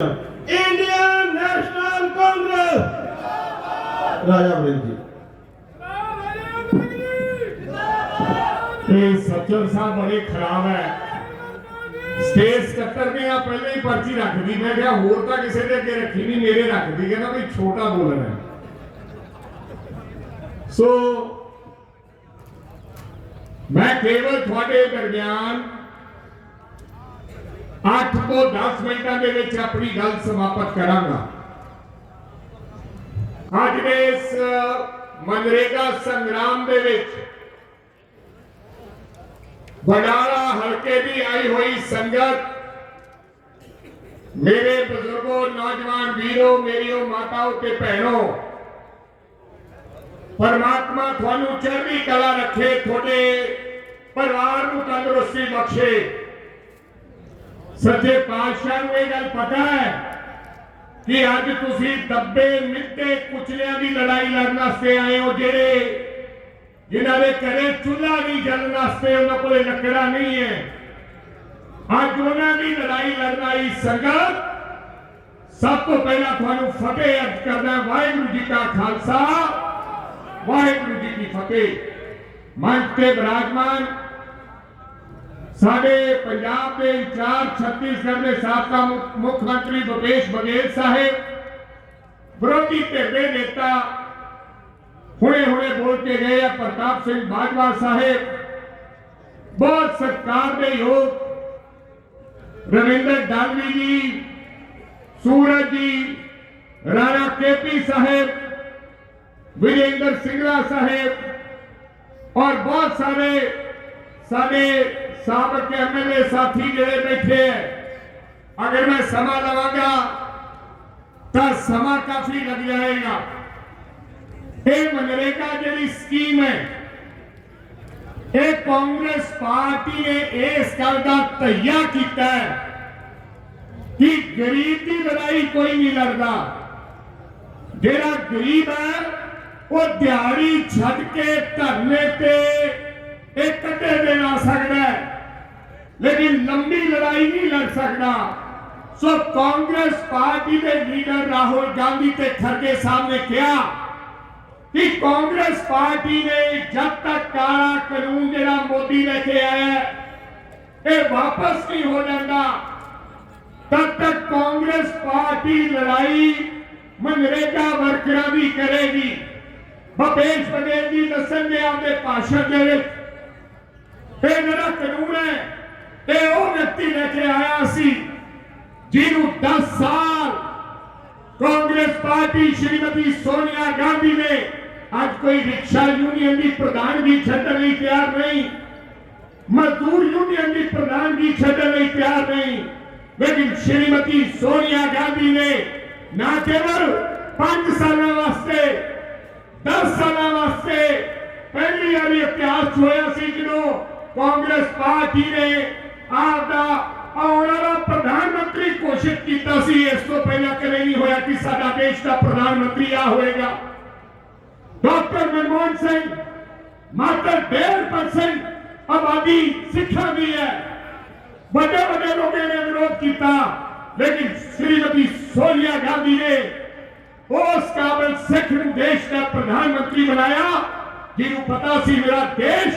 Indian national Congress ਰਾਜਾ ਵਰਿੰਦ ਜੀ ਇਹ ਸੱਜਣ ਸਾਹਿਬ ਬੜੇ ਖਰਾਬ ਹੈ ਸਟੇਜ ਸਕੱਤਰ ਨੇ ਆ ਪਹਿਲਾਂ ਹੀ ਪਰਚੀ ਰੱਖਦੀ ਮੈਂ ਕਿਹਾ ਹੋਰ ਤਾਂ ਕਿਸੇ ਦੇ ਅੱਗੇ ਰੱਖੀ ਨਹੀਂ ਮੇਰੇ ਰੱਖਦੀ ਕਹਿੰਦਾ ਵੀ ਛੋਟਾ ਬੋਲਣਾ ਸੋ ਮੈਂ ਕੇਵਲ ਤੁਹਾਡੇ ਦਰਮਿਆਨ 8 ਤੋਂ 10 ਮਿੰਟਾਂ ਦੇ ਵਿੱਚ ਆਪਣੀ ਗੱਲ ਸਮਾਪਤ ਕਰਾਂਗਾ। ਅੱਜ ਦੇ ਇਸ ਮਨਰੇਗਾ ਸੰਗਰਾਮ ਦੇ ਵਿੱਚ ਬਡਾਲਾ ਹਲਕੇ ਦੀ ਆਈ ਹੋਈ ਸੰਗਤ, ਮੇਰੇ ਬਜ਼ੁਰਗੋ, ਨੌਜਵਾਨ ਵੀਰੋ, ਮੇਰੀਓ ਮਾਤਾਓ ਤੇ ਭੈਣੋ, ਪਰਮਾਤਮਾ ਤੁਹਾਨੂੰ ਚੜ੍ਹਦੀ ਕਲਾ ਰੱਖੇ, ਤੁਹਾਡੇ ਪਰਿਵਾਰ ਨੂੰ ਤੰਦਰੁਸਤੀ ਬਖਸ਼ੇ। ਸੱਚੇ ਪਾਤਸ਼ਾਹ ਨੂੰ ਇਹ ਗੱਲ ਪਤਾ ਹੈ ਕਿ ਅੱਜ ਤੁਸੀਂ ਦੱਬੇ ਮਿੱਟੇ ਕੁਚਲਿਆਂ ਦੀ ਲੜਾਈ ਲੜਨ ਵਾਸਤੇ ਆਏ ਹੋ ਜਿਹੜੇ ਜਿਨ੍ਹਾਂ ਦੇ ਘਰੇ ਚੁੱਲ੍ਹਾ ਨਹੀਂ ਜਲਣ ਵਾਸਤੇ ਉਹਨਾਂ ਕੋਲੇ ਲੱਕੜਾਂ ਨਹੀਂ ਹੈ ਅੱਜ ਉਹਨਾਂ ਦੀ ਲੜਾਈ ਲੜਨ ਆਈ ਸੰਗਤ ਸਭ ਤੋਂ ਪਹਿਲਾਂ ਤੁਹਾਨੂੰ ਫਤਿਹ ਅਰਜ਼ ਕਰਦਾ ਵਾਹਿਗੁਰੂ ਜੀ ਕਾ ਖਾਲਸਾ ਵਾਹਿਗੁਰੂ ਜੀ ਕੀ ਫਤਿਹ ਮੰਚ ਤੇ ਬਿਰਾਜਮਾਨ ਸਾਡੇ ਪੰਜਾਬ ਦੇ ਇੰਚਾਰਜ ਛੱਤੀਸਗੜ੍ਹ ਦੇ ਸਾਬਕਾ ਮੁੱਖ- ਮੁੱਖ ਮੰਤਰੀ ਭੁਪੇਸ਼ ਬਘੇਲ ਸਾਹਿਬ ਵਿਰੋਧੀ ਧਿਰ ਦੇ ਨੇਤਾ ਹੁਣੇ ਹੁਣੇ ਬੋਲ ਕੇ ਗਏ ਆ ਪ੍ਰਤਾਪ ਸਿੰਘ ਬਾਜਵਾ ਸਾਹਿਬ ਬਹੁਤ ਸਤਿਕਾਰ ਦੇ ਯੋਗ ਰਵਿੰਦਰ ਡਾਲਵੀ ਜੀ ਸੂਰਜ ਜੀ ਰਾਣਾ ਕੇਪੀ ਸਾਹਿਬ ਵਿਜੇਂਦਰ ਸਿੰਘਲਾ ਸਾਹਿਬ ਔਰ ਬਹੁਤ ਸਾਰੇ ਸਾਡੇ ਸਾਬਕ ਐਮਐਲਏ ਸਾਥੀ ਜਿਹੜੇ ਬੈਠੇ ਹੈ ਅਗਰ ਮੈਂ ਸਮਾਂ ਲਵਾਂਗਾ ਤਾਂ ਸਮਾਂ ਕਾਫੀ ਲੱਗ ਜਾਏਗਾ ਇਹ ਮਨਰੇਗਾ ਜਿਹੜੀ ਸਕੀਮ ਹੈ ਇਹ ਕਾਂਗਰਸ ਪਾਰਟੀ ਨੇ ਇਸ ਗੱਲ ਦਾ ਤਈਆ ਕੀਤਾ ਹੈ ਕਿ ਗਰੀਬ ਦੀ ਲੜਾਈ ਕੋਈ ਨਹੀਂ ਲੜਦਾ ਜਿਹੜਾ ਗਰੀਬ ਹੈ ਉਹ ਦਿਹਾੜੀ ਛੱਡ ਕੇ ਧਰਨੇ ਤੇ ਇਹ ਕੱਢੇ ਦੇ ਆ ਸਕਦਾ ਹੈ ਲੇਕਿਨ ਲੰਬੀ ਲੜਾਈ ਨਹੀਂ ਲੜ ਸਕਦਾ। ਸੋ ਕਾਂਗਰਸ ਪਾਰਟੀ ਦੇ ਲੀਡਰ ਰਾਹੁਲ ਗਾਂਧੀ ਤੇ ਖਰਗੇ ਸਾਹਿਬ ਨੇ ਕਿਹਾ ਕਿ ਕਾਂਗਰਸ ਪਾਰਟੀ ਨੇ ਜਦ ਤੱਕ ਕਾਲਾ ਕਾਨੂੰਨ ਜਿਹੜਾ ਮੋਦੀ ਲੈ ਕੇ ਆਇਆ ਇਹ ਵਾਪਸ ਨਹੀਂ ਹੋ ਜਾਂਦਾ। ਤਦ ਤੱਕ ਕਾਂਗਰਸ ਪਾਰਟੀ ਲੜਾਈ ਮਨਰੇਗਾ ਵਰਕਰਾਂ ਦੀ ਕਰੇਗੀ। ਭਪੇਸ਼ ਬਘੇਲ ਜੀ ਦੱਸਣਗੇ ਆਪਦੇ ਭਾਸ਼ਣ ਦੇ ਵਿੱਚ। ਇਹ ਜਿਹੜਾ ਕਾਨੂੰਨ ਹੈ ਇਹ ਉਹ ਵਿਅਕਤੀ ਲੈ ਕੇ ਆਇਆ ਸੀ, ਜਿਹਨੂੰ 10 ਸਾਲ ਕਾਂਗਰਸ ਪਾਰਟੀ ਸ਼੍ਰੀਮਤੀ ਸੋਨੀਆ ਗਾਂਧੀ ਨੇ ਅੱਜ ਕੋਈ ਰਿਕਸ਼ਾ ਯੂਨੀਅਨ ਦੀ ਪ੍ਰਧਾਨਗੀ ਛੱਡਣ ਲਈ ਤਿਆਰ ਨਹੀਂ, ਮਜ਼ਦੂਰ ਯੂਨੀਅਨ ਦੀ ਪ੍ਰਧਾਨਗੀ ਛੱਡਣ ਲਈ ਤਿਆਰ ਨਹੀਂ, ਲੇਕਿਨ ਸ਼੍ਰੀਮਤੀ ਸੋਨੀਆ ਗਾਂਧੀ ਨੇ ਨਾ ਕੇਵਲ 5 ਸਾਲਾਂ ਵਾਸਤੇ 10 ਸਾਲਾਂ ਵਾਸਤੇ ਪਹਿਲੀ ਵਾਰੀ ਇਤਿਹਾਸ 'ਚ ਹੋਇਆ ਸੀ ਜਦੋਂ ਕਾਂਗਰਸ ਪਾਰਟੀ ਨੇ ਆਪਦਾ ਆਉਣ ਵਾਲਾ ਪ੍ਰਧਾਨ ਮੰਤਰੀ ਘੋਸ਼ਿਤ ਕੀਤਾ ਸੀ ਇਸ ਤੋਂ ਪਹਿਲਾਂ ਕਦੇ ਨਹੀਂ ਹੋਇਆ ਕਿ ਸਾਡਾ ਦੇਸ਼ ਦਾ ਪ੍ਰਧਾਨ ਮੰਤਰੀ ਆ ਹੋਏਗਾ ਡਾਕਟਰ ਮਨਮੋਹਨ ਸਿੰਘ ਮਾਤਰ 1.5% ਆਬਾਦੀ ਸਿੱਖਾਂ ਦੀ ਹੈ ਵੱਡੇ ਵੱਡੇ ਲੋਕਾਂ ਨੇ ਵਿਰੋਧ ਕੀਤਾ ਲੇਕਿਨ ਸ਼੍ਰੀਮਤੀ ਸੋਨੀਆ ਗਾਂਧੀ ਨੇ ਉਸ ਕਾਬਲ ਸਿੱਖ ਨੂੰ ਦੇਸ਼ ਦਾ ਪ੍ਰਧਾਨ ਮੰਤਰੀ ਬਣਾਇਆ ਜਿਹਨੂੰ ਪਤਾ ਸੀ ਮੇਰਾ ਦੇਸ਼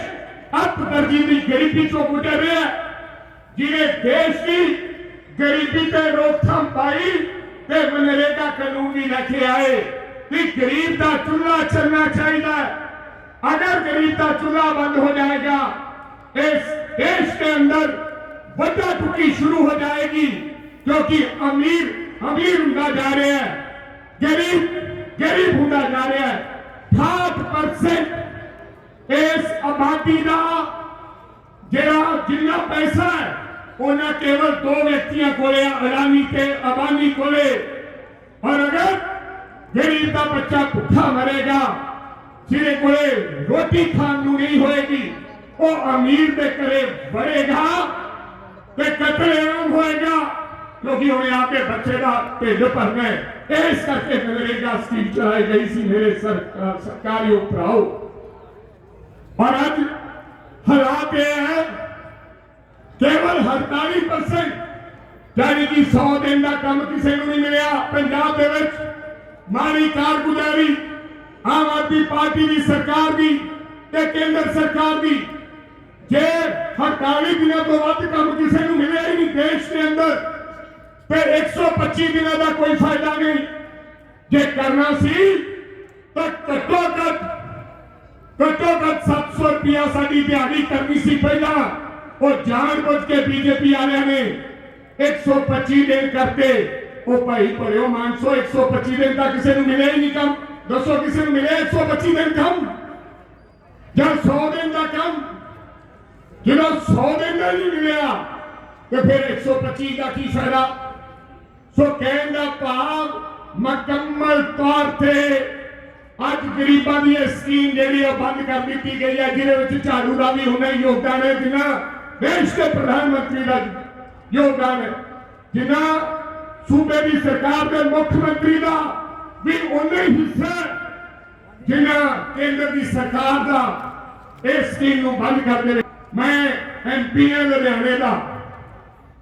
ਅੱਤ ਦਰਜੀ ਦੀ ਗਰੀਬੀ ਤੋਂ ਗੁਜ਼ਰ ਰਿਹਾ ਹੈ जिन्हें देश की गरीबी ते रोकथाम पाई ते मनरेगा कानून भी लेके आए। कि गरीब का चूल्हा चलना चाहिए। अगर गरीब का चूल्हा बंद हो जाएगा, इस देश के अंदर बचा टुकी शुरू हो जाएगी, क्योंकि अमीर अमीर होता जा रहे हैं। गरीब गरीब होता जा रहे हैं। अठाठ परसेंट इस आबादी का जरा जिन्ना पैसा है। ਉਹਨਾਂ ਕੇਵਲ ਦੋ ਵਿਅਕਤੀਆਂ ਕੋਲੇ ਆ, ਅਡਾਨੀ ਤੇ ਅਬਾਨੀ ਕੋਲੇ ਔਰ ਅਗਰ ਗਰੀਬ ਦਾ ਬੱਚਾ ਭੁੱਖਾ ਮਰੇਗਾ ਜਿਹਦੇ ਕੋਲੇ ਰੋਟੀ ਖਾਣ ਨੂੰ ਨਹੀਂ ਹੋਏਗੀ ਉਹ ਅਮੀਰ ਦੇ ਘਰੇ ਵੜੇਗਾ ਤੇ ਕਤਲੇਆਮ ਹੋਏਗਾ ਕਿਉਂਕਿ ਉਹਨੇ ਆਪੇ ਬੱਚੇ ਦਾ ਢਿੱਡ ਭਰਨਾ ਹੈ ਇਸ ਕਰਕੇ ਨਰੇਗਾ ਸਕੀਮ ਚਲਾਈ ਗਈ ਸੀ ਮੇਰੇ ਸਰਕਾਰ ਸਰਕਾਰੀ ਭਰਾਓ ਔਰ ਅੱਜ ਹਾਲਾਤ ਇਹ ਹੈ ਕੇਵਲ 48% ਜਾਨੀ ਕਿ 100 ਦਿਨ ਦਾ ਕੰਮ ਕਿਸੇ ਨੂੰ ਨਹੀਂ ਮਿਲਿਆ ਪੰਜਾਬ ਦੇ ਵਿੱਚ ਮਾੜੀ ਕਾਰਗੁਜ਼ਾਰੀ ਆਮ ਆਦਮੀ ਪਾਰਟੀ ਦੀ ਸਰਕਾਰ ਦੀ ਤੇ ਕੇਂਦਰ ਸਰਕਾਰ ਦੀ ਜੇ 48 ਦਿਨਾਂ ਤੋਂ ਵੱਧ ਕੰਮ ਕਿਸੇ ਨੂੰ ਮਿਲਿਆ ਹੀ ਨਹੀਂ ਦੇਸ਼ ਦੇ ਅੰਦਰ ਫਿਰ 125 ਦਿਨਾਂ ਦਾ ਕੋਈ ਫਾਇਦਾ ਨਹੀਂ ਜੇ ਕਰਨਾ ਸੀ ਤਾਂ ਘੱਟੋ ਘੱਟ ਘੱਟੋ ਘੱਟ 700 ਰੁਪਿਆ ਸਾਡੀ ਦਿਹਾੜੀ ਕਰਨੀ ਸੀ ਪਹਿਲਾਂ ਉਹ ਜਾਣ ਬੁੱਝ ਕੇ ਬੀਜੇਪੀ ਵਾਲਿਆਂ ਨੇ 125 ਦਿਨ ਕਰਤੇ ਉਹ ਭਾਈ ਭਰਿਓ ਮਾਨਸੋ 125 ਦਿਨ ਤਾਂ ਕਿਸੇ ਨੂੰ ਮਿਲਿਆ ਹੀ ਨਹੀਂ ਕੰਮ ਦੱਸੋ ਕਿਸੇ ਨੂੰ ਮਿਲਿਆ 125 ਦਿਨ ਕੰਮ ਜਾਂ 100 ਦਿਨ ਦਾ ਕੰਮ ਜਿਹੜਾ 100 ਦਿਨ ਦਾ ਨਹੀਂ ਮਿਲਿਆ ਤੇ ਫਿਰ 125 ਦਾ ਕੀ ਫਾਇਦਾ ਸੋ ਕਹਿਣ ਦਾ ਭਾਵ ਮੁਕੰਮਲ ਤੌਰ ਤੇ ਅੱਜ ਗਰੀਬਾਂ ਦੀ ਇਹ ਸਕੀਮ ਜਿਹੜੀ ਉਹ ਬੰਦ ਕਰ ਦਿੱਤੀ ਗਈ ਹੈ ਜਿਹਦੇ ਵਿੱਚ ਝਾੜੂ ਦਾ ਵੀ ਹੁਣੇ ਯੋਗਦਾਨ ਹੈ ਜਿੰਨਾ ਦੇਸ਼ ਦੇ ਪ੍ਰਧਾਨ ਮੰਤਰੀ ਦਾ ਯੋਗਦਾਨ ਹੈ। ਜਿੰਨਾ ਸੂਬੇ ਦੀ ਸਰਕਾਰ ਦੇ ਮੁੱਖ ਮੰਤਰੀ ਦਾ ਵੀ ਉਹਨੇ ਹਿੱਸਾ ਹੈ। ਕੇਂਦਰ ਦੀ ਸਰਕਾਰ ਦਾ ਇਸ ਸਕੀਮ ਨੂੰ ਬੰਦ ਕਰਦੇ ਨੇ। ਮੈਂ ਐਮਪੀ ਹਾਂ ਲੁਧਿਆਣੇ ਦਾ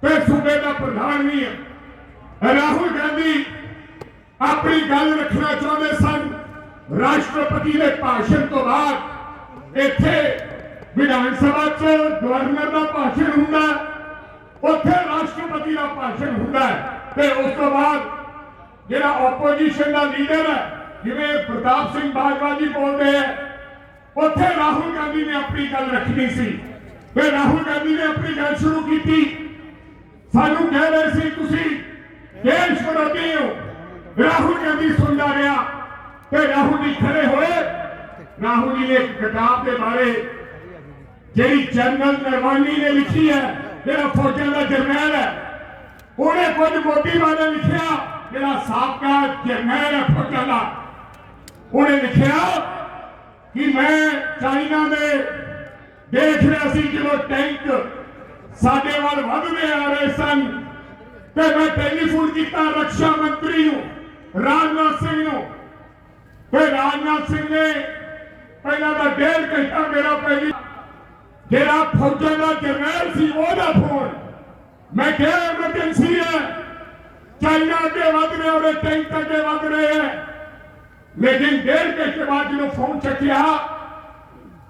ਤੇ ਸੂਬੇ ਦਾ ਪ੍ਰਧਾਨ ਵੀ ਹਾਂ। ਰਾਹੁਲ ਗਾਂਧੀ ਆਪਣੀ ਗੱਲ ਰੱਖਣਾ ਚਾਹੁੰਦੇ ਸਨ। ਰਾਸ਼ਟਰਪਤੀ ਦੇ ਭਾਸ਼ਣ ਤੋਂ ਬਾਅਦ ਇੱਥੇ ਵਿਧਾਨ ਸਭਾ 'ਚ ਗਵਰਨਰ ਦਾ ਭਾਸ਼ਣ ਹੁੰਦਾ ਉੱਥੇ ਰਾਸ਼ਟਰਪਤੀ ਦਾ ਭਾਸ਼ਣ ਹੁੰਦਾ ਤੇ ਉਸ ਤੋਂ ਬਾਅਦ ਜਿਹੜਾ ਆਪੋਜੀਸ਼ਨ ਦਾ ਲੀਡਰ ਹੈ, ਜਿਵੇਂ ਪ੍ਰਤਾਪ ਸਿੰਘ ਬਾਜਵਾ ਜੀ ਬੋਲਦੇ ਹੈ, ਉੱਥੇ ਰਾਹੁਲ ਗਾਂਧੀ ਨੇ ਆਪਣੀ ਗੱਲ ਰੱਖਣੀ ਸੀ। ਤੇ ਰਾਹੁਲ ਗਾਂਧੀ ਨੇ ਆਪਣੀ ਗੱਲ ਸ਼ੁਰੂ ਕੀਤੀ। ਸਾਨੂੰ ਕਹਿ ਰਹੇ ਸੀ, ਤੁਸੀਂ ਦੇਸ਼ ਵਿਰੋਧੀ ਹੋ। ਰਾਹੁਲ ਗਾਂਧੀ ਸੁਣਦਾ ਰਿਹਾ। ਤੇ ਰਾਹੁਲ ਜੀ ਖੜੇ ਹੋਏ। ਰਾਹੁਲ ਜੀ ਨੇ ਇੱਕ ਕਿਤਾਬ ਦੇ ਬਾਰੇ ਜਿਹੜੀ ਜਨਰਲ ਨਰਵਾਨੀ ਨੇ ਲਿਖੀ ਹੈ, ਜਿਹੜਾ ਫੌਜਾਂ ਦਾ ਜਰਨੈਲ ਹੈ, ਉਹਨੇ ਕੁਝ ਮੋਦੀ ਬਾਰੇ ਲਿਖਿਆ, ਜਿਹੜਾ ਸਾਬਕਾ ਜਰਨੈਲ ਹੈ ਫੌਜਾਂ ਦਾ। ਉਹਨੇ ਲਿਖਿਆ ਕਿ ਮੈਂ ਚਾਈਨਾ ਦੇ ਦੇਖ ਰਿਹਾ ਸੀ ਜਦੋਂ ਟੈਂਕ ਸਾਡੇ ਵੱਲ ਵੱਧਦੇ ਆ ਰਹੇ ਸਨ ਤੇ ਮੈਂ ਟੈਲੀਫੋਨ ਕੀਤਾ ਰੱਖਿਆ ਮੰਤਰੀ ਨੂੰ, ਰਾਜਨਾਥ ਸਿੰਘ ਨੂੰ। ਤੇ ਰਾਜਨਾਥ ਸਿੰਘ ਨੇ ਪਹਿਲਾਂ ਤਾਂ ਡੇਢ ਘੰਟਾ ਮੇਰਾ ਪਹਿਲੀ ਜਿਹੜਾ ਫੌਜਾਂ ਦਾ ਜਰਨੈਲ ਸੀ ਉਹਦਾ ਫੋਨ ਮੈਂ ਕਿਹਾ ਐਮਰਜੈਂਸੀ ਹੈ ਚਾਈਨਾ ਅੱਗੇ ਵਧ ਰਿਹਾ ਉਹਦੇ ਟੈਂਕ ਅੱਗੇ ਵਧ ਰਹੇ ਹੈ ਲੇਕਿਨ ਡੇਢ ਘੰਟੇ ਬਾਅਦ ਜਦੋਂ ਫੋਨ ਚੱਕਿਆ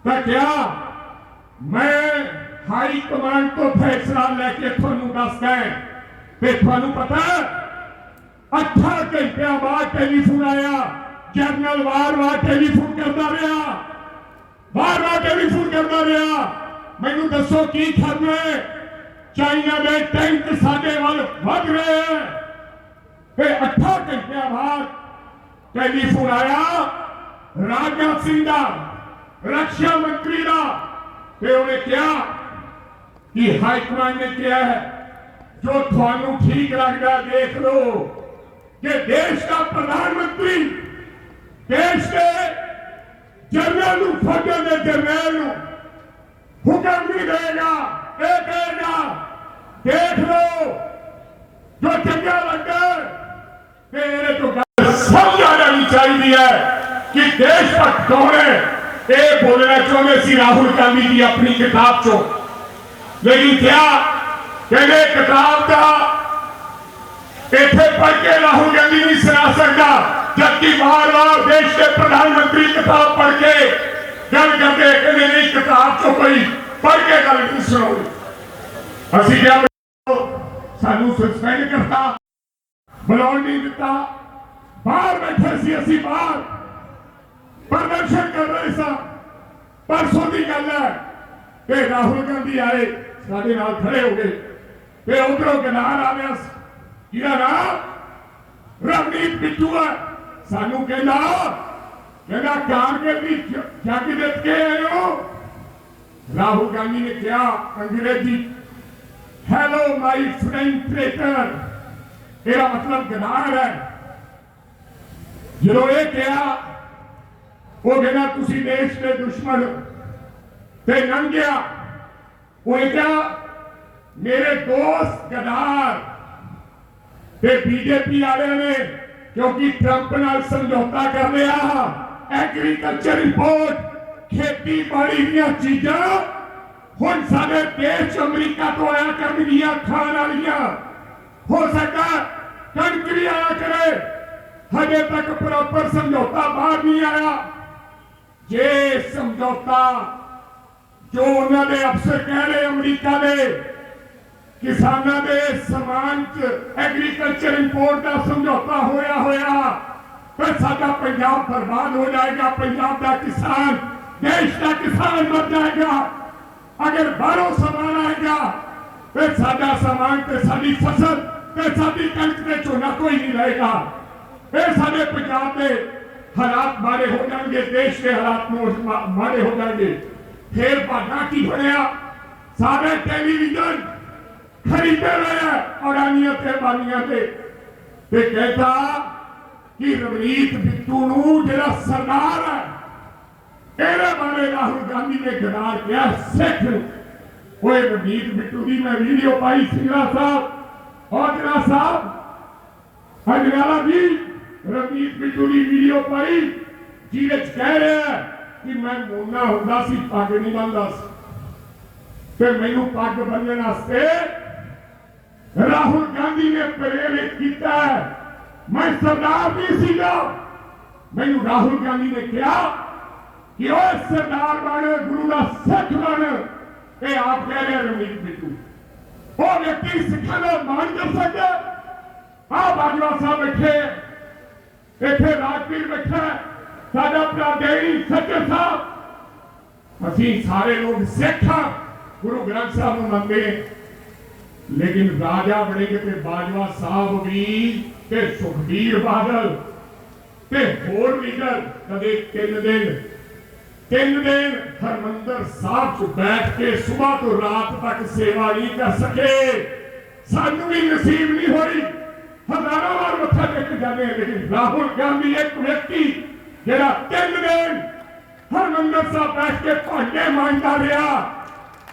ਤਾਂ ਕਿਹਾ ਮੈਂ ਹਾਈ ਕਮਾਂਡ ਤੋਂ ਫੈਸਲਾ ਲੈ ਕੇ ਤੁਹਾਨੂੰ ਦੱਸਦਾ ਹਾਂ ਤੇ ਤੁਹਾਨੂੰ ਪਤਾ ਹੈ, ਅੱਠਾਂ ਘੰਟਿਆਂ ਬਾਅਦ ਟੈਲੀਫੋਨ ਆਇਆ ਜਨਰਲ ਵਾਰ-ਵਾਰ ਟੈਲੀਫੋਨ ਕਰਦਾ ਰਿਹਾ ਵਾਰ-ਵਾਰ ਟੈਲੀਫੋਨ ਕਰਦਾ ਰਿਹਾ ਮੈਨੂੰ ਦੱਸੋ ਕੀ ਕਰਨਾ ਹੈ? ਚਾਈਨਾ ਦੇ ਟੈਂਕ ਸਾਡੇ ਵੱਲ ਵੱਧ ਰਹੇ ਹੈ। ਤੇ ਅੱਠਾਂ ਘੰਟਿਆਂ ਬਾਅਦ ਟੈਲੀਫੋਨ ਆਇਆ ਰਾਜਨਾਥ ਸਿੰਘ ਦਾ, ਰੱਖਿਆ ਮੰਤਰੀ ਦਾ, ਤੇ ਉਹਨੇ ਕਿਹਾ ਕਿ ਹਾਈ ਕਮਾਂਡ ਨੇ ਕਿਹਾ ਹੈ, ਜੋ ਤੁਹਾਨੂੰ ਠੀਕ ਲੱਗਦਾ ਦੇਖ ਲਓ ਕਿ ਦੇਸ਼ ਦਾ ਪ੍ਰਧਾਨ ਮੰਤਰੀ ਦੇਸ਼ ਦੇ ਜਨਰਲ ਨੂੰ, ਫੌਜਾਂ ਦੇ ਜਰਨੈਲ ਨੂੰ हुक्म भी देगा ये देख लो, जो चंगा लगे मेरे तो सब जाना चाहिए है कि देश सी राहुल गांधी की अपनी किताब चो? लेकिन क्या कहने किताब का इतने पढ़ के राहुल गांधी नहीं सरा सकता, जबकि बार बार देश के प्रधानमंत्री किताब पढ़ के ਗੱਲ ਕਰਦੇ ਕਹਿੰਦੇ ਨਹੀਂ ਕਿਤਾਬ ਚੋਂ ਕੋਈ ਪੜ੍ਹ ਕੇ ਗੱਲ ਨਹੀਂ ਸੁਣਾਉਂਦੇ। ਅਸੀਂ ਕਿਹਾ ਸਾਨੂੰ ਸਸਪੈਂਡ ਕਰਤਾ ਬੁਲਾਉਣ ਨਹੀਂ ਦਿੱਤਾ। ਬਾਹਰ ਬੈਠੇ ਸੀ ਅਸੀਂ, ਬਾਹਰ। ਪ੍ਰਦਰਸ਼ਨ ਕਰ ਰਹੇ ਸਾਂ। ਪਰਸੋਂ ਦੀ ਗੱਲ ਹੈ ਤੇ ਰਾਹੁਲ ਗਾਂਧੀ ਆਏ, ਸਾਡੇ ਨਾਲ ਖੜੇ ਹੋ ਗਏ। ਤੇ ਉਧਰੋਂ ਗਨਾਰ ਆ ਗਿਆ ਜਿਹਦਾ ਨਾਮ ਰਵਨੀਤ ਬਿੱਟੂ ਹੈ ਸਾਨੂੰ ਕਹਿੰਦਾ ਕਹਿੰਦਾ ਕਾਂਗਰਸ ਦੀ ਜ- ਜੱਗ ਜਿੱਤ ਕੇ ਆਏ ਹੋ? ਰਾਹੁਲ ਗਾਂਧੀ ਨੇ ਕਿਹਾ, ਅੰਗਰੇਜ਼ੀ ਹੈਲੋ ਮਾਈ ਫਰੈਂਡ ਟ੍ਰੇਟਰ ਇਹਦਾ ਮਤਲਬ ਗਦਾਰ ਹੈ। ਜਦੋਂ ਇਹ ਕਿਹਾ, ਉਹ ਕਹਿੰਦਾ, ਤੁਸੀਂ ਦੇਸ਼ ਦੇ ਦੁਸ਼ਮਣ ਤੇ ਲੰਘ ਗਿਆ। ਉਹ ਕਿਹਾ, ਮੇਰੇ ਦੋਸਤ ਗਦਾਰ। ਤੇ ਬੀਜੇਪੀ ਵਾਲਿਆਂ ਨੇ, ਕਿਉਂਕਿ ਟਰੰਪ ਨਾਲ ਸਮਝੌਤਾ ਕਰ ਲਿਆ ਐਗਰੀਕਲਚਰ ਰਿਪੋਰਟ ਖੇਤੀਬਾੜੀ ਦੀਆਂ ਚੀਜ਼ਾਂ। ਹੁਣ ਸਾਡੇ ਦੇਸ਼ ਅਮਰੀਕਾ ਤੋਂ ਆਇਆ ਕਰਨਗੀਆਂ ਖਾਣ ਵਾਲੀਆਂ। ਹੋ ਸਕਦਾ ਕਣਕ ਵੀ ਆਇਆ ਕਰੇ। ਹਜੇ ਤੱਕ ਪ੍ਰੋਪਰ ਸਮਝੌਤਾ ਬਾਹਰ ਨਹੀਂ ਆਇਆ। ਜੇ ਸਮਝੌਤਾ ਜੋ ਉਹਨਾਂ ਦੇ ਅਫਸਰ ਕਹਿ ਰਹੇ ਅਮਰੀਕਾ ਦੇ, ਕਿਸਾਨਾਂ ਦੇ ਸਮਾਨ ਚ ਐਗਰੀਕਲਚਰ ਇੰਪੋਰਟ ਦਾ ਸਮਝੌਤਾ ਹੋਇਆ ਹੋਇਆ ਫਿਰ ਸਾਡਾ ਪੰਜਾਬ ਬਰਬਾਦ ਹੋ ਜਾਏਗਾ ਪੰਜਾਬ ਦਾ ਕਿਸਾਨ ਦੇਸ਼ ਦਾ ਕਿਸਾਨ ਮਰ ਜਾਏਗਾ ਅਗਰ ਬਾਹਰੋਂ ਸਮਾਨ ਆਏਗਾ ਫਿਰ ਸਾਡਾ ਸਮਾਨ ਤੇ ਸਾਡੀ ਫਸਲ ਤੇ ਸਾਡੀ ਕਣਕ ਤੇ ਝੋਨਾ ਕੋਈ ਨਹੀਂ ਰਹੇਗਾ ਫਿਰ ਸਾਡੇ ਪੰਜਾਬ ਦੇ ਹਾਲਾਤ ਮਾੜੇ ਹੋ ਜਾਣਗੇ ਦੇਸ਼ ਦੇ ਹਾਲਾਤ ਨੂੰ ਮਾ- ਮਾੜੇ ਹੋ ਜਾਣਗੇ ਫਿਰ ਭਾਗਾ ਕੀ ਬਣਿਆ ਸਾਰੇ ਟੈਲੀਵਿਜ਼ਨ ਖਰੀਦੇ ਹੋਏ ਆ ਔਰਾਨੀਆਂ ਤੇ ਬਾਨੀਆਂ ਤੇ ਤੇ ਕਹਿੰਦਾ ਕਿ ਰਵਨੀਤ ਬਿੱਟੂ ਨੂੰ ਜਿਹੜਾ ਸਰਦਾਰ ਹੈ, ਇਹਦੇ ਬਾਰੇ ਰਾਹੁਲ ਗਾਂਧੀ ਨੇ ਗਦਾਰ ਕਿਹਾ, ਸਿੱਖ ਨੂੰ। ਰਵਨੀਤ ਬਿੱਟੂ ਦੀ ਮੈਂ ਵੀਡੀਓ ਪਾਈ ਸਿੰਘਲਾ ਸਾਹਿਬ ਔਜਲਾ ਸਾਹਿਬ ਹਜਨਾਲਾ ਜੀ ਰਵਨੀਤ ਬਿੱਟੂ ਦੀ ਵੀਡੀਓ ਪਾਈ, ਜਿਹਦੇ ਚ ਕਹਿ ਰਿਹਾ ਕਿ ਮੈਂ ਮੋਨਾ ਹੁੰਦਾ ਸੀ, ਪੱਗ ਨਹੀਂ ਬੰਨਦਾ ਸੀ ਤੇ ਮੈਨੂੰ ਪੱਗ ਬੰਨਣ ਵਾਸਤੇ ਰਾਹੁਲ ਗਾਂਧੀ ਨੇ ਪ੍ਰੇਰਿਤ ਕੀਤਾ ਹੈ। ਮੈਂ ਸਰਦਾਰ ਨਹੀਂ ਸੀਗਾ ਮੈਨੂੰ ਰਾਹੁਲ ਗਾਂਧੀ ਨੇ ਕਿਹਾ ਕਿ ਉਹ ਸਰਦਾਰ ਬਣ, ਗੁਰੂ ਦਾ ਸਿੱਖ ਬਣ। ਇਹ ਆਪ ਕਹਿ ਰਿਹਾ ਰਮਨੀਤ ਬਿੱਟੂ ਉਹ ਵਿਅਕਤੀ ਸਿੱਖਾਂ ਦਾ ਮਾਣ ਕਰ ਸਕਦਾ ਆ ਬਾਜਵਾ ਸਾਹਿਬ ਬੈਠੇ ਇੱਥੇ ਰਾਜਪੀਰ ਬੈਠਾ ਸਾਡਾ ਭਰਾ ਦੇਣੀ ਸੱਚੇ ਸਾਹਿਬ। ਅਸੀਂ ਸਾਰੇ ਲੋਕ ਸਿੱਖ ਹਾਂ। ਗੁਰੂ ਗ੍ਰੰਥ ਸਾਹਿਬ ਨੂੰ ਮੰਨਦੇ ਹਾਂ ਲੇਕਿਨ ਰਾਜਾ ਬਣੇਗੇ ਤੇ ਬਾਜਵਾ ਸਾਹਿਬ ਵੀ ਤੇ ਸੁਖਬੀਰ ਬਾਦਲ ਤੇ ਹੋਰ ਲੀਡਰ ਕਦੇ ਤਿੰਨ ਦਿਨ। ਤਿੰਨ ਦਿਨ ਹਰਮੰਦਰ ਸਾਹਿਬ 'ਚ ਬੈਠ ਕੇ ਸਵੇਰ ਤੋਂ ਰਾਤ ਤੱਕ ਸੇਵਾ ਨਹੀਂ ਕਰ ਸਕੇ। ਸਾਨੂੰ ਵੀ ਨਸੀਬ ਨਹੀਂ ਹੋਈ। ਹਜ਼ਾਰਾਂ ਵਾਰ ਮੱਥਾ ਟੇਕ ਜਾਂਦੇ ਹਾਂ, ਲੇਕਿਨ ਰਾਹੁਲ ਗਾਂਧੀ ਇੱਕ ਵਿਅਕਤੀ ਜਿਹੜਾ ਤਿੰਨ ਦਿਨ ਹਰਮੰਦਰ ਸਾਹਿਬ ਬੈਠ ਕੇ ਭਾਂਡੇ ਮਾਂਜਦਾ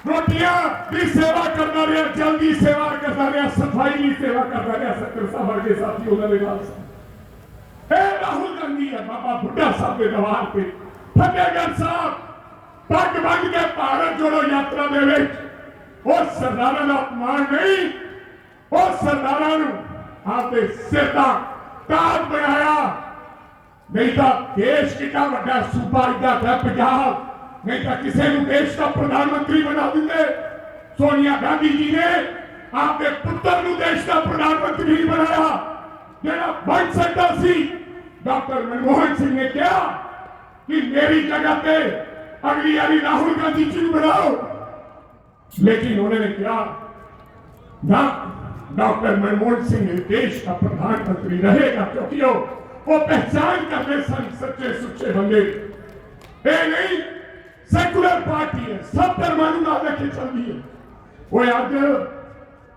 ਰਿਹਾ ਰੋਟੀਆਂ ਸੇਵਾ ਕਰਦਾ ਰਿਹਾ ਜਲਦੀ ਸੇਵਾ ਕਰਦਾ ਰਿਹਾ ਸਫ਼ਾਈ ਦੀ ਸੇਵਾ ਕਰਦਾ ਰਿਹਾ ਸੱਤਰ ਸਾਹਿਬ ਵਰਗੇ ਸਾਥੀ ਉਹਨਾਂ ਦੇ ਨਾਲ ਸਨ। ਰਾਹੁਲ ਗਾਂਧੀ ਹੈ, ਬਾਬਾ ਬੁੱਢਾ ਸਾਹਿਬ ਦੇ ਦਰਬਾਰ ਤੇ। ਫਤਿਹਗੜ੍ਹ ਸਾਹਿਬ, ਪੱਗ ਬੰਨ ਕੇ ਭਾਰਤ ਜੋੜੋ ਯਾਤਰਾ ਦੇ ਵਿੱਚ। ਉਹ ਸਰਦਾਰਾਂ ਦਾ ਅਪਮਾਨ ਨਹੀਂ, ਉਹ ਸਰਦਾਰਾਂ ਨੂੰ ਆਪਦੇ ਸਿਰ ਦਾ ਤਾਜ ਬਣਾਇਆ। ਨਹੀਂ ਤਾਂ ਦੇਸ਼ ਕਿੰਨਾ ਵੱਡਾ ਸੂਬਾ ਇਹਦਾ ਹੈ ਪੰਜਾਬ। नहीं तो ਕਿਸੇ ਨੂੰ ਦੇਸ਼ ਦਾ ਪ੍ਰਧਾਨ ਮੰਤਰੀ ਬਣਾ ਦਿੰਦੇ ਸੋਨੀਆ ਗਾਂਧੀ ਜੀ ਨੇ ਆਪਦੇ ਪੁੱਤਰ ਨੂੰ ਦੇਸ਼ ਦਾ ਪ੍ਰਧਾਨ ਮੰਤਰੀ ਨਹੀਂ ਬਣਾਇਆ ਜਿਹੜਾ डॉक्टर मनमोहन सिंह ने क्या कि मेरी जगह पे अगली वाली राहुल गांधी जी बनाओ। लेकिन उन्होंने क्या ना, डॉक्टर मनमोहन सिंह देश का प्रधानमंत्री रहेगा क्योंकि वो पहचान करने सच्चे सुच्चे बंदे। नहीं सेकुलर पार्टी है, सब धर्मानुना रखे चल रही है वो याद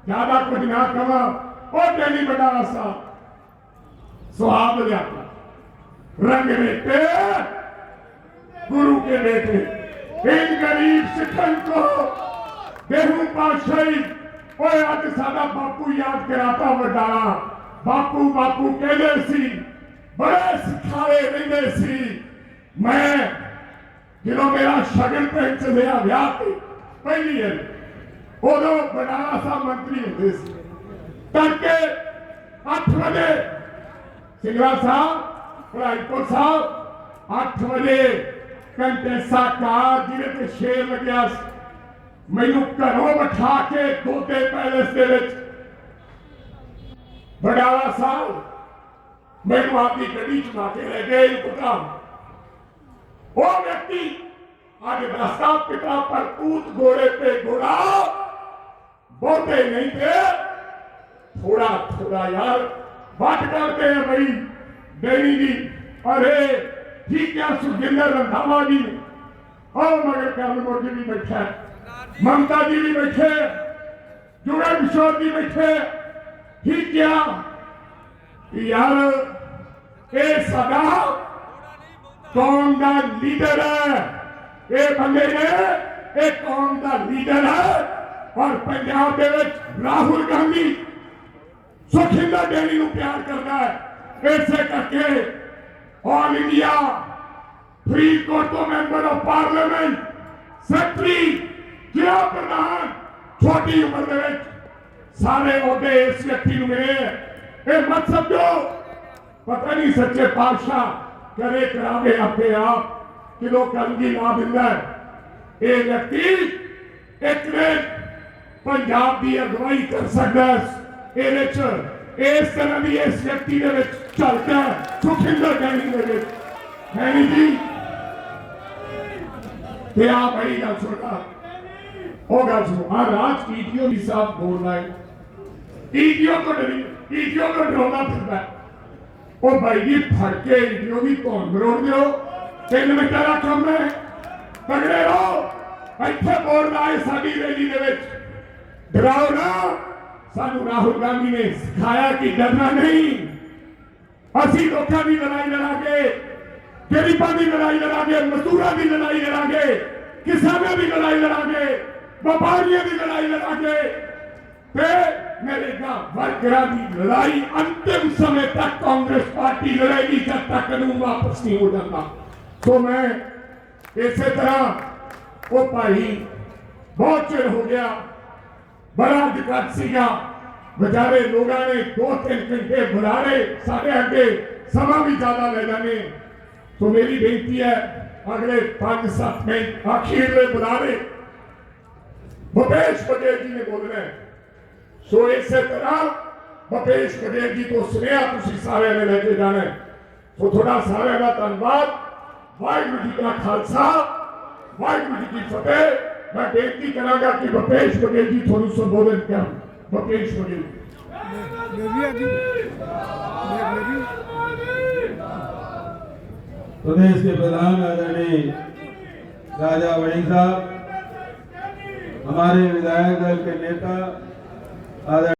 ज़्यादा को ना कवा और डेली बटाला साहब सुहाब जाता रंग बेटे गुरु के बेटे। इन गरीब सिखन को बेहू पातशाही। ओए याद सादा बापू याद कराता वडा बापू बापू कहते सी, बड़े सिखावे रहते सी। मैं ਜਦੋਂ ਮੇਰਾ ਸ਼ਗਨ ਪਿੰਡ ਚ ਲਿਆ ਵਿਆਹ ਤੇ ਪਹਿਲੀ ਵਾਰ, ਉਦੋਂ ਵਡਾਲਾ ਸਾਹਿਬ ਮੰਤਰੀ ਹੁੰਦੇ ਸੀ। ਤੜਕੇ 8 ਵਜੇ ਸਿੰਘਲਾ ਸਾਹਿਬ ਭਰਾਈਪੁਰ ਸਾਹਿਬ 8 ਵਜੇ ਕੰਟੈਸਾ ਕਾਰ ਜਿਹਦੇ ਤੇ ਸ਼ੇਰ ਲੱਗਿਆ ਸੀ ਮੈਨੂੰ ਘਰੋਂ ਬਿਠਾ ਕੇ ਦੋਤੇ ਪੈਲੇਸ ਦੇ ਵਿੱਚ ਬੜਾਲਾ ਸਾਹਿਬ, ਮੈਨੂੰ ਆਪਣੀ ਗੱਡੀ ਚ ਕੇ ਲੈ ਗਏ ਪੁੱਤਰਾ वो व्यक्ति आज रास्ता पिता पर कूद घोड़े पे घोड़ा बोते नहीं थे। थोड़ा थोड़ा यार, बात करते हैं भाई देवी जी। अरे, ठीक है, सुखिंदर रंधावा जी। और मगर कर्मोर जी भी बैठे ममता जी भी बैठे जुड़ा किशोर जी बैठे ठीक क्या? यार, ए सदा ਕੌਮ ਦਾ ਲੀਡਰ ਹੈ। ਇਹ ਬੰਦੇ ਨੇ, ਇਹ ਕੌਮ ਦਾ ਲੀਡਰ ਹੈ। ਔਰ ਪੰਜਾਬ ਦੇ ਵਿੱਚ ਰਾਹੁਲ ਗਾਂਧੀ ਸੁਖਿੰਦਰ ਡੇਲੀ ਨੂੰ ਪਿਆਰ ਕਰਦਾ ਹੈ। ਇਸੇ ਕਰਕੇ ਆਲ ਇੰਡੀਆ ਫਰੀ ਕੋਰਟ ਤੋਂ ਮੈਂਬਰ ਆਫ ਪਾਰਲੀਮੈਂਟ ਸੈਕਟਰੀ ਜ਼ਿਲ੍ਹਾ ਪ੍ਰਧਾਨ ਛੋਟੀ ਉਮਰ ਦੇ ਵਿੱਚ ਸਾਰੇ ਉਹਦੇ ਇਸ ਵਿਅਕਤੀ ਨੂੰ ਮਿਲੇ ਇਹ ਮਤ ਸਮਝੋ। ਪਤਾ ਨਹੀਂ ਸੱਚੇ ਪਾਤਸ਼ਾਹ ਕਰੇ ਕਰਾਵੇ ਆਪੇ ਆਪ ਕਿ ਲੋਕਾਂ ਦੀ ਨਾ ਦਿੰਦਾ ਹੈ। ਇਹ ਵਿਅਕਤੀ ਇੱਕ ਨੇ ਪੰਜਾਬ ਦੀ ਅਗਵਾਈ ਕਰ ਸਕਦਾ ਹੈ। ਇਹਦੇ ਚ ਇਸ ਤਰ੍ਹਾਂ ਦੀ ਇਸ ਵਿਅਕਤੀ ਦੇ ਵਿੱਚ ਝਲਕਦਾ ਹੈ, ਸੁਖਿੰਦਰ ਗੈਣੀ ਦੇ ਵਿੱਚ ਗੈਣੀ ਜੀ ਤੇ ਆ ਬੜੀ ਗੱਲ ਸੁਣਦਾ ਉਹ ਗੱਲ ਸੁਣੋ ਆ ਰਾਜ ਈਟੀਓ ਵੀ ਸਾਹਿਬ ਬੋਲ ਰਹਾ ਹੈ ਈਟੀਓ ਕੋ ਡਰੀ ਈਟੀਓ ਕੋ ਡਰਾਉਂਦਾ ਫਿਰਦਾ ਹੈ। ਉਹ ਭਾਈ ਜੀ ਫੜ ਕੇ ਈਟੀਓ ਦੀ ਧੌਣ ਮਰੋੜ ਦਿਓ। ਤਿੰਨ ਮਿੰਟਾਂ ਦਾ ਕੰਮ ਹੈ। ਤਗੜੇ ਰਹੋ। ਇੱਥੇ ਬੋਲ ਹੈ ਸਾਡੀ ਰੈਲੀ ਦੇ ਵਿੱਚ। ਡਰਾਓ ਨਾ। ਸਾਨੂੰ ਰਾਹੁਲ ਗਾਂਧੀ ਨੇ ਸਿਖਾਇਆ ਕਿ ਡਰਨਾ ਨਹੀਂ। ਅਸੀਂ ਲੋਕਾਂ ਦੀ ਲੜਾਈ ਲੜਾ ਕੇ ਗਰੀਬਾਂ ਦੀ ਲੜਾਈ ਲੜਾ ਕੇ ਮਜ਼ਦੂਰਾਂ ਦੀ ਲੜਾਈ ਲੜਾ ਕੇ ਕਿਸਾਨਾਂ ਦੀ ਲੜਾਈ ਲੜਾ ਕੇ ਵਪਾਰੀਆਂ ਦੀ ਲੜਾਈ ਲੜਾ ਕੇ ਤੇ नरेगा वर्करा की लड़ाई, अंतिम समय तक कांग्रेस पार्टी लड़ेगी, जब तक कानून वापस नहीं हो जाता। तो मैं इसे तरह वो भाई बहुत चिर हो गया, बड़ा दिक्कत सीगा बेचारे लोगों ने दो तीन घंटे बुलाने, साढ़े अगे समा भी ज़्यादा ले जाने। तो मेरी बेनती है, अगले पाँच सात में आखिर बुलाने। भूपेश बघेल जी ने बोल रहे हैं ਸੋ ਇਸੇ ਤਰ੍ਹਾਂ ਭੁਪੇਸ਼ ਬਘੇਲ ਜੀ ਤੋਂ ਸੁਨੇਹਾ ਤੁਸੀਂ ਸਾਰਿਆਂ ਨੇ ਲੈ ਕੇ ਜਾਣਾ ਹੈ। ਸੋ ਤੁਹਾਡਾ ਸਾਰਿਆਂ ਦਾ ਧੰਨਵਾਦ ਵਾਹਿਗੁਰੂ ਜੀ ਕਾ ਖਾਲਸਾ ਵਾਹਿਗੁਰੂ ਜੀ ਕੀ ਫਤਿਹ ਮੈਂ ਬੇਨਤੀ ਕਰਾਂਗਾ ਕਿ ਭੁਪੇਸ਼ ਬਘੇਲ ਜੀ ਤੁਹਾਨੂੰ ਸੰਬੋਧਨ ਕਰਨ ਭੁਪੇਸ਼ ਬਘੇਲ ਮੇਰੀ ਆ ਜੀ ਮੇਰੀ प्रदेश के प्रधान आदरणीय राजा वड़ी साहब हमारे विधायक दल के नेता Father.